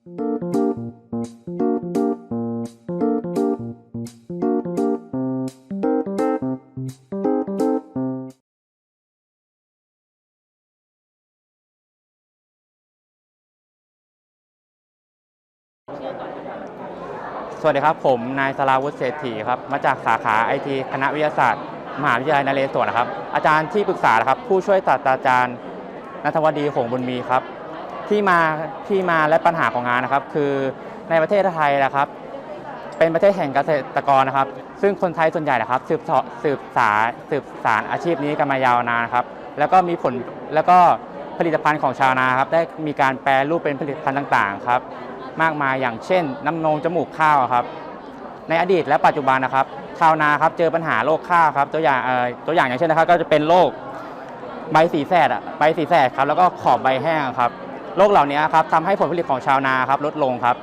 สวัสดีครับ ผมนายสราวุฒิเศรษฐีครับ มาจากสาขาไอทีคณะวิทยาศาสตร์ มหาวิทยาลัยนเรศวรนะครับ อาจารย์ที่ปรึกษาครับ ผู้ช่วยศาสตราจารย์นัทวดีหงบุญมีครับ ที่มาที่มาและปัญหาของงานนะครับ คือในประเทศไทยนะครับ เป็นประเทศแห่งเกษตรกรนะครับ ซึ่งคนไทยส่วนใหญ่นะครับสืบสสืบสารสืบสารอาชีพนี้กันมายาวนานครับ แล้วก็มีผลแล้วก็ผลิตภัณฑ์ของชาวนาครับได้มีการแปรรูปเป็นผลิตภัณฑ์ต่างๆครับ มากมายอย่างเช่น น้ำนมจมูกข้าวครับ ในอดีตและปัจจุบันนะครับ ชาวนาครับเจอปัญหาโรคข้าวครับ ตัวอย่างเออตัวอย่างอย่างเช่นนะครับ ก็จะเป็นโรคใบสีแสดอะใบสีแสดครับแล้วก็ขอบใบแห้งครับ โรคเหล่านี้ครับทำให้ผลผลิตของชาวนาครับลดลงครับ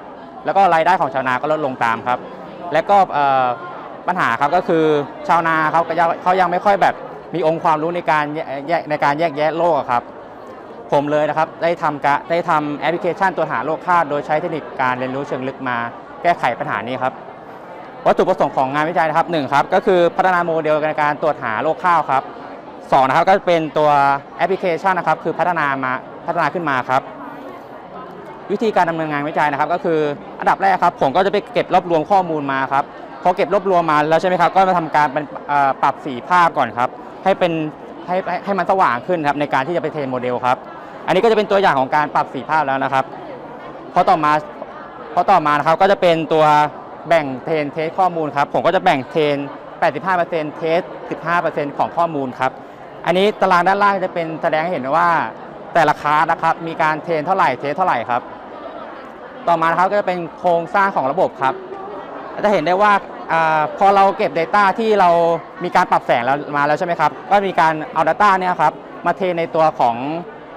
แล้วก็รายได้ของชาวนาก็ลดลงตามครับ และก็ปัญหาครับก็คือชาวนาเขายังเขายังไม่ค่อยแบบมีองค์ความรู้ในการแยกในการแยกแยะโรคครับ ผมเลยนะครับได้ทำกะได้ทำแอปพลิเคชันตรวหาโรคข้าวโดยใช้เทคนิคการเรียนรู้เชิงลึกมาแก้ไขปัญหานี้ครับวัตถุประสงค์ของงานวิจัยนะครับหนึ่งครับก็คือพัฒนาโมเดลในการตรวจหาโรคข้าวครับสองนะครับก็เป็นตัวแอปพลิเคชันนะครับคือพัฒนามาพัฒนาขึ้นมาครับ วิธีการดำเนินงานวิจัยนะครับ ก็คืออันดับแรกครับผมก็จะไปเก็บรวบรวมข้อมูลมาครับพอเก็บรวบรวมมาแล้วใช่ไหมครับก็มาทำการปรับสีภาพก่อนครับ ให้เป็นให้ให้ให้มันสว่างขึ้นครับในการที่จะไปเทรนโมเดลครับ อันนี้ก็จะเป็นตัวอย่างของการปรับสีภาพแล้วนะครับพอต่อมาพอต่อมานะครับก็จะเป็นตัวแบ่งเทรนเทสข้อมูลครับผมก็จะแบ่งเทรน85%เทส15%ของข้อมูลครับอันนี้ตารางด้านล่างจะเป็นแสดงให้เห็นว่าแต่ละคลาสนะครับมีการเทรนเท่าไหร่เทสเท่าไหร่ครับ ต่อมาครับก็จะเป็นโครงสร้างของระบบครับจะเห็นได้ว่าอพอเราเก็บ Data ที่เรามีการปรับแสงแล้วมาแล้วใช่ไหมครับ ก็มีการเอา Data เนี่ยครับมาเทในตัวของ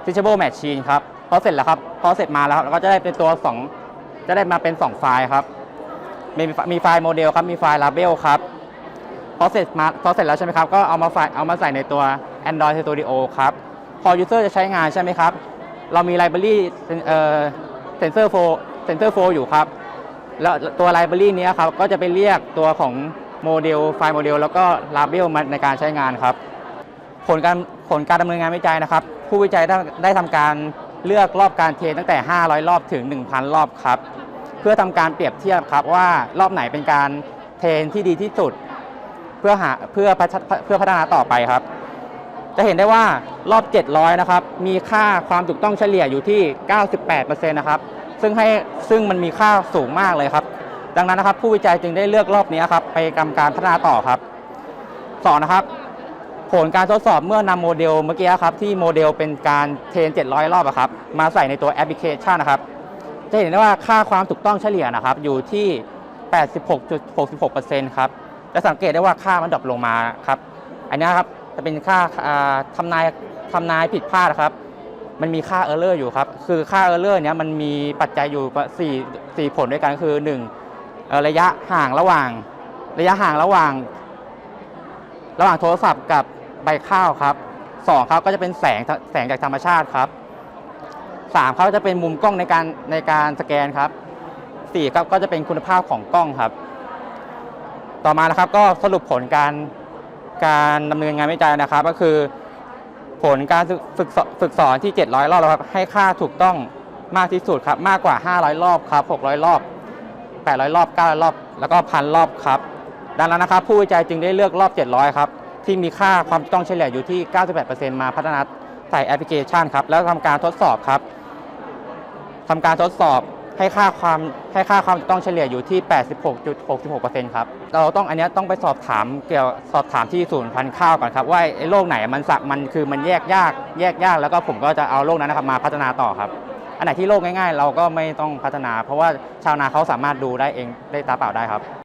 Teachable Machine ครับพอเสร็จแล้วครับพอเสร็จมาแล้วเราก็จะได้เป็นตัว 2 จะได้มาเป็น 2 ไฟล์ครับ มีมีไฟล์โมเดลครับมีไฟล์ Label ครับพอเสร็จมาพอเสร็จแล้วใช่ไหมครับก็เอามาใส่เอามาใส่ในตัว Android Studio ครับพอ User จะใช้งานใช่ไหมครับ เรามี Library เซนเซอ่ อ Sensor Flow Sensor Flow อยู่ครับ แล้วตัว Library เนี้ครับก็จะไปเรียกตัวของโมเดลไฟล์โมเดลแล้วก็ Label มาในการใช้งานครับ ผลการผลการดำเนินงานวิจัยนะครับ ผู้วิจัยได้ได้ทำการเลือกรอบการเทรนตั้งแต่ 500 รอบถึง 1,000 รอบครับ เพื่อทำการเปรียบเทียบครับว่ารอบไหนเป็นการเทรนที่ดีที่สุด เพื่อหาเพื่อพัฒเพื่อพัฒนาต่อไปครับ จะเห็นได้ว่ารอบ 700 นะครับ มีค่าความถูกต้องเฉลี่ยอยู่ที่ 98%นะครับ ซึ่งให้ซึ่งมันมีค่าสูงมากเลยครับ ดังนั้นนะครับ ผู้วิจัยจึงได้เลือกรอบนี้ครับ ไปกำการพัฒนาต่อครับสองนะครับ ผลการทดสอบเมื่อนำโมเดลเมื่อกี้ครับ ที่โมเดลเป็นการเทรน 700 รอบอะครับ มาใส่ในตัวแอปพลิเคชันนะครับ จะเห็นได้ว่าค่าความถูกต้องเฉลี่ยนะครับ อยู่ที่ 86.66%ครับจะสังเกตได้ว่าค่ามันดรอปลงมาครับ อันนี้ครับจะเป็นค่าอ่าทำนายทำนายผิดพลาดครับ มันมีค่าเออร์เลอร์อยู่ครับ คือค่าเออร์เลอร์เนี้ยมันมีปัจจัยอยู่สี่สี่ผลด้วยกันคือหนึ่งระยะห่างระหว่าง ระยะห่างระหว่าง ระหว่างโทรศัพท์กับใบข้าวครับสองครับก็จะเป็นแสงแสงจากธรรมชาติครับสามเขาจะเป็นมุมกล้องในการในการสแกนครับสี่ครับก็จะเป็นคุณภาพของกล้องครับ ต่อมานะครับก็สรุปผลการการดำเนินงานวิจัยนะครับ ก็คือ ผลการฝึกฝึกสอนที่ 700 รอบแล้วครับ ให้ค่าถูกต้องมากที่สุดครับ มากกว่า 500 รอบครับ 600 รอบ 800 รอบ 900 รอบ แล้วก็พันรอบครับ ดังนั้นนะครับ ผู้วิจัยจึงได้เลือกรอบ 700 ครับ ที่มีค่าความถูกต้องเฉลี่ยอยู่ที่ 98%มาพัฒนาใส่แอปพลิเคชันครับ แล้วทำการทดสอบครับทำการทดสอบ ให้ค่าความให้ค่าความต้องเฉลี่ยอยู่ที่ 86.66%ครับ เราต้องอันนี้ต้องไปสอบถามเกี่ยวสอบถามที่ศูนย์พันธุ์ข้าวก่อนครับ ว่าไอ้โรคไหนมันสักมันคือมันแยกยากแยกยาก แล้วก็ผมก็จะเอาโรคนั้นนะครับมาพัฒนาต่อครับ อันไหนที่โรคง่ายๆ เราก็ไม่ต้องพัฒนา เพราะว่าชาวนาเขาสามารถดูได้เองได้ตาเปล่าได้ครับ